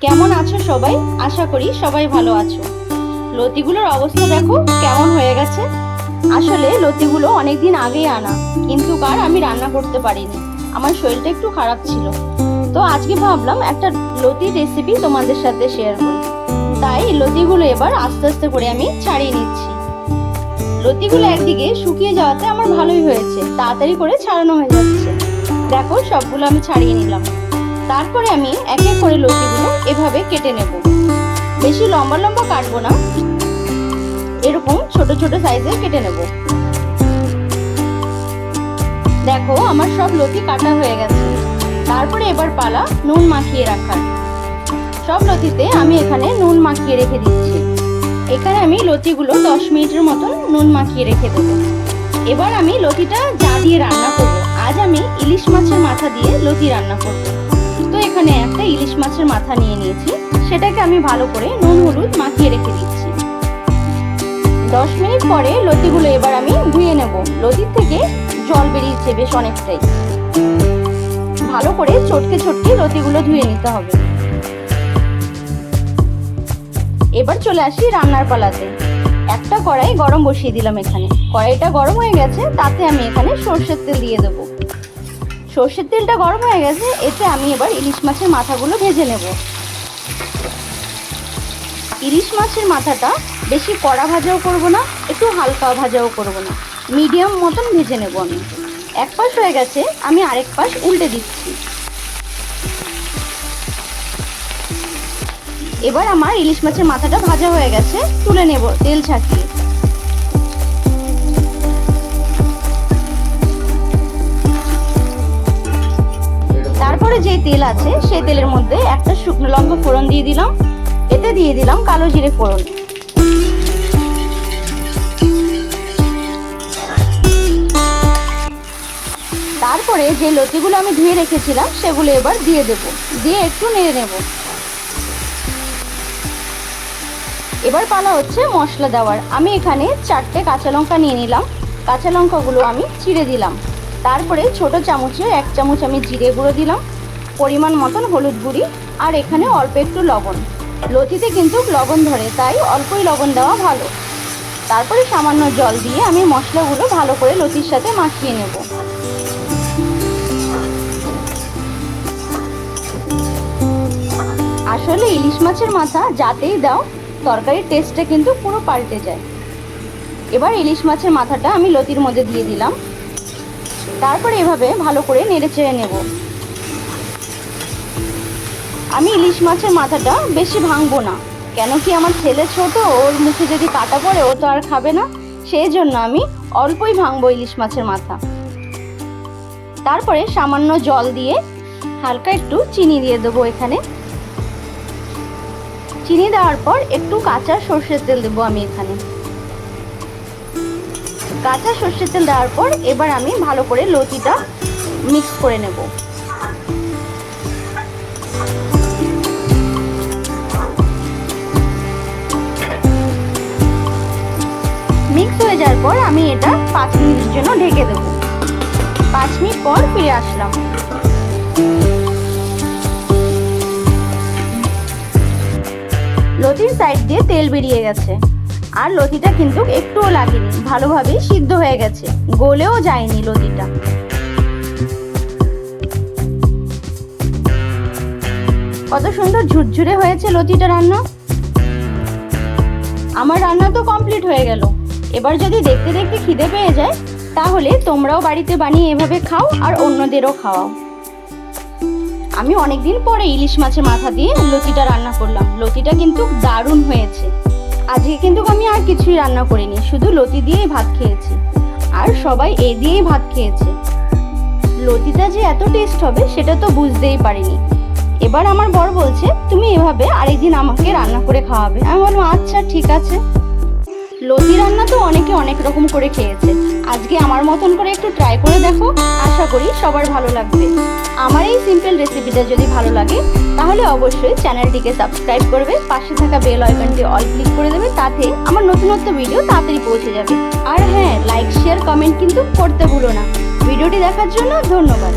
কেমন আছো সবাই? আশা করি সবাই ভালো আছো। লতিগুলোর অবস্থা দেখো কেমন হয়ে গেছে। আসলে লতিগুলো অনেকদিন আগেই আনা, কিন্তু কার আমি রান্না করতে পারিনি। আমার শরীরটা একটু খারাপ ছিল। তো আজকে ভাবলাম একটা লতির রেসিপি তোমাদের সাথে শেয়ার করি। তাই লতিগুলো এবার আস্তে আস্তে করে আমি ছাড়িয়ে নিচ্ছি। লতিগুলো একদিকে শুকিয়ে যাওয়াতে আমার ভালোই হয়েছে, তাড়াতাড়ি করে ছাড়ানো হয়ে যাচ্ছে। দেখো সবগুলো আমি ছাড়িয়ে নিলাম। তারপরে আমি এক এক করে লতিগুলো এভাবে কেটে নেব। বেশি লম্বা লম্বা কাটবো না। এরকম ছোট ছোট সাইজে কেটে নেব। দেখো, আমার সব লতি কাটা হয়ে গেছে। তারপরে এবার পালা নুন মাখিয়ে রাখার। সব লতিতে আমি এখানে নুন মাখিয়ে রেখে দিচ্ছি। এখানে আমি লতিগুলো দশ মিনিটের মতন নুন মাখিয়ে রেখে দেবো। এবার আমি লতিটা যা দিয়ে রান্না করব, আজ আমি ইলিশ মাছের মাথা দিয়ে লতি রান্না করব। এখানে একটা ইলিশ মাছের মাথা নিয়ে নিয়েছি। সেটাকে আমি ভালো করে নুন, হলুদ মাখিয়ে রেখে দিচ্ছি। দশ মিনিট পরে লতিগুলো এবার আমি ধুয়ে নেব। লতির থেকে জল বেরিয়েছে বেশ অনেকটাই। ভালো করে চটকে চটকে লতিগুলো ধুয়ে নিতে হবে। এবার চলে আসি রান্নার পালাতে। একটা কড়াই গরম বসিয়ে দিলাম এখানে। কড়াইটা গরম হয়ে গেছে, তাতে আমি এখানে সর্ষের তেল দিয়ে দেবো। সর্ষের তেলটা গরম হয়ে গেছে, এতে আমি এবার ইলিশ মাছের মাথাগুলো ভেজে নেব। ইলিশ মাছের মাথাটা বেশি কড়া ভাজাও করব না, একটু হালকা ভাজাও করব না। মিডিয়াম মতন ভেজে নেব আমি। এক পাশ হয়ে গেছে, আমি আরেক পাশ উল্টে দিচ্ছি। এবার আমার ইলিশ মাছের মাথাটা ভাজা হয়ে গেছে, তুলে নেব তেল ছাকিয়ে। তেল আছে, সেই তেলের মধ্যে একটা শুকনো লঙ্কা ফোড়ন দিয়ে দিলাম। এতে দিয়ে দিলাম কালো জিরে ফোড়ন। তারপরে যে লতিগুলো আমি ধুয়ে রেখেছিলাম, সেগুলো এবার দিয়ে দেব। দিয়ে একটু নেড়ে নেব। এবার পালা হচ্ছে মশলা দেওয়ার। আমি এখানে চারটে কাঁচা লঙ্কা নিয়ে নিলাম। কাঁচা লঙ্কাগুলো আমি চিড়ে দিলাম। তারপরে ছোট চামচে এক চামচ আমি জিরে গুঁড়ো দিলাম। পরিমাণ মতন হলুদ গুঁড়ি আর এখানে অল্প একটু লবণ। লতিতে কিন্তু লবণ ধরে, তাই অল্পই লবণ দেওয়া ভালো। তারপরে সামান্য জল দিয়ে আমি মশলাগুলো ভালো করে লতির সাথে মাখিয়ে নেব। আসলে ইলিশ মাছের মাথা যাতেই দাও, তরকারির টেস্টটা কিন্তু পুরো পাল্টে যায়। এবার ইলিশ মাছের মাথাটা আমি লতির মধ্যে দিয়ে দিলাম। তারপরে এভাবে ভালো করে নেড়ে চেড়ে নেব। আমি ইলিশ মাছের মাথাটা বেশি ভাঙবো না। কেন কি আমার ছেলে ছোট, ওর মুখে যদি কাটা পড়ে, ও তো আর খাবে না। সেই জন্য আমি অল্পই ভাঙবো ইলিশ মাছের মাথা। তারপরে সামান্য জল দিয়ে হালকা একটু চিনি দিয়ে দেবো এখানে। চিনি দেওয়ার পর একটু কাঁচা সর্ষের তেল দেবো আমি এখানে। কাঁচা সর্ষের তেল দেওয়ার পর এবার আমি ভালো করে লতিটা মিক্স করে নেব। পর আমি এটা পাঁচ মিনিটের জন্য ঢেকে দেব। পাঁচ মিনিট পর ফিরে আসলাম। লতির সাইড দিয়ে তেল বেরিয়ে গেছে। আর লতিটা কিন্তু একটুও লাগেনি ভালোভাবে সিদ্ধ হয়ে গেছে। গলেও যায়নি লতিটা। কত সুন্দর ঝুরঝুরে হয়েছে লতিটা রান্না। আমার রান্না তো কমপ্লিট হয়ে গেল। এবার যদি দেখতে দেখতে খিদে পেয়ে যায়, তাহলে তোমরাও বাড়িতে বানিয়ে এভাবে খাও আর অন্যদেরও খাওয়াও। আমি অনেকদিন পরে ইলিশ মাছের মাথা দিয়ে লতিটা রান্না করলাম। লতিটা কিন্তু দারুণ হয়েছে। আজকে কিন্তু আমি আর কিছুই রান্না করিনি, শুধু লতি দিয়েই ভাত খেয়েছি। আর সবাই এ দিয়েই ভাত খেয়েছে। লতিটা যে এত টেস্ট হবে, সেটা তো বুঝতেই পারিনি। এবার আমার বর বলছে, তুমি এভাবে আরেকদিন আমাকে রান্না করে খাওয়াবে। আমি বললাম আচ্ছা ঠিক আছে। লতি রান্না তো অনেকে অনেক রকম করে খেয়েছে। আজকে আমার মতন করে একটু ট্রাই করে দেখো, আশা করি সবার ভালো লাগবে। আমার এই সিম্পল রেসিপিটা যদি ভালো লাগে, তাহলে অবশ্যই চ্যানেলটিকে সাবস্ক্রাইব করবে, পাশে থাকা বেল আইকনটি অল ক্লিক করে দেবে, তাতে আমার নতুনত্ব ভিডিও তাড়াতাড়ি পৌঁছে যাবে। আর হ্যাঁ লাইক শেয়ার কমেন্ট কিন্তু করতে ভুলো না। ভিডিওটি দেখার জন্য ধন্যবাদ।